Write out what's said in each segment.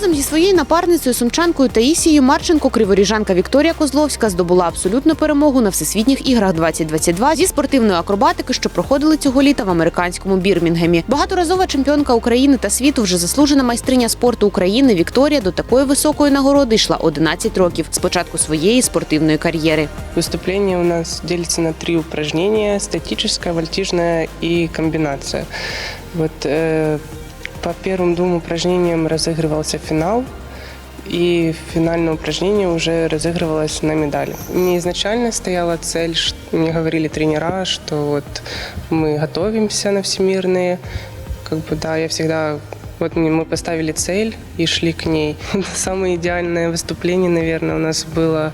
зі своєю напарницею сумчанкою Таїсією Марченко криворіжанка Вікторія Козловська здобула абсолютну перемогу на всесвітніх іграх 2022 зі спортивної акробатики, що проходили цього літа в американському Бірмінгемі. Багаторазова чемпіонка України та світу, вже заслужена майстриня спорту України Вікторія до такої високої нагороди йшла 11 років з початку своєї спортивної кар'єри. Выступление у нас делится на три упражнения: статическое, вольтижное и комбинация. Вот э, по первым двум упражнениям разыгрывался финал, и финальное упражнение уже разыгрывалось на медали. Мне изначально стояла цель, мне говорили тренера, что вот мы готовимся на всемирные. Как бы да, я всегда вот мы поставили цель и шли к ней. Самое идеальное выступление, наверное, у нас было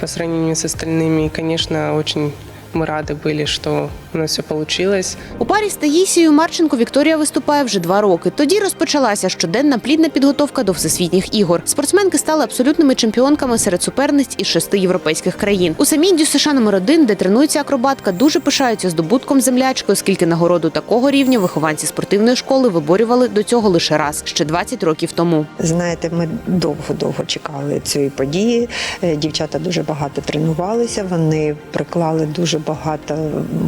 по сравнению с остальными. И, конечно, очень мы рады были, что у нас все получилось. У парі з Таїсією Марченко Вікторія виступає вже два роки. Тоді розпочалася щоденна плідна підготовка до всесвітніх ігор. Спортсменки стали абсолютними чемпіонками серед суперниць із шести європейських країн. У самій Індію США номер 1 де тренується акробатка, дуже пишаються здобутком землячки, оскільки нагороду такого рівня вихованці спортивної школи виборювали до цього лише раз ще 20 років тому. Знаєте, ми довго-довго чекали цієї події. Е, Дівчата дуже багато тренувалися, вони приклали дуже багато,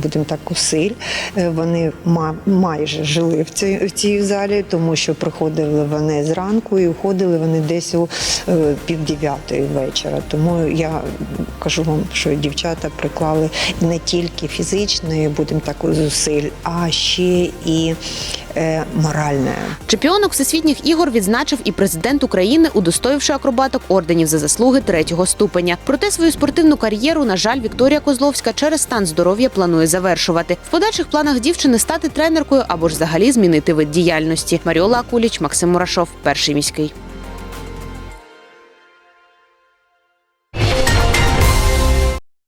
будемо так, усиль. Е, Вони ма- майже жили в цій, в цій залі, тому що приходили вони зранку і уходили вони десь у півдев'ятої пів дев'ятої вечора. Тому я кажу вам, що дівчата приклали не тільки фізичної, будемо так, зусиль, а ще і е, моральне. Чемпіонок всесвітніх ігор відзначив і президент України, удостоївши акробаток орденів за заслуги третього ступеня. Проте свою спортивну кар'єру, на жаль, Вікторія Козловська через стан здоров'я планує завершувати. В подальших планах дівчини стати тренеркою або ж взагалі змінити вид діяльності. Маріола Акуліч, Максим Мурашов, перший міський.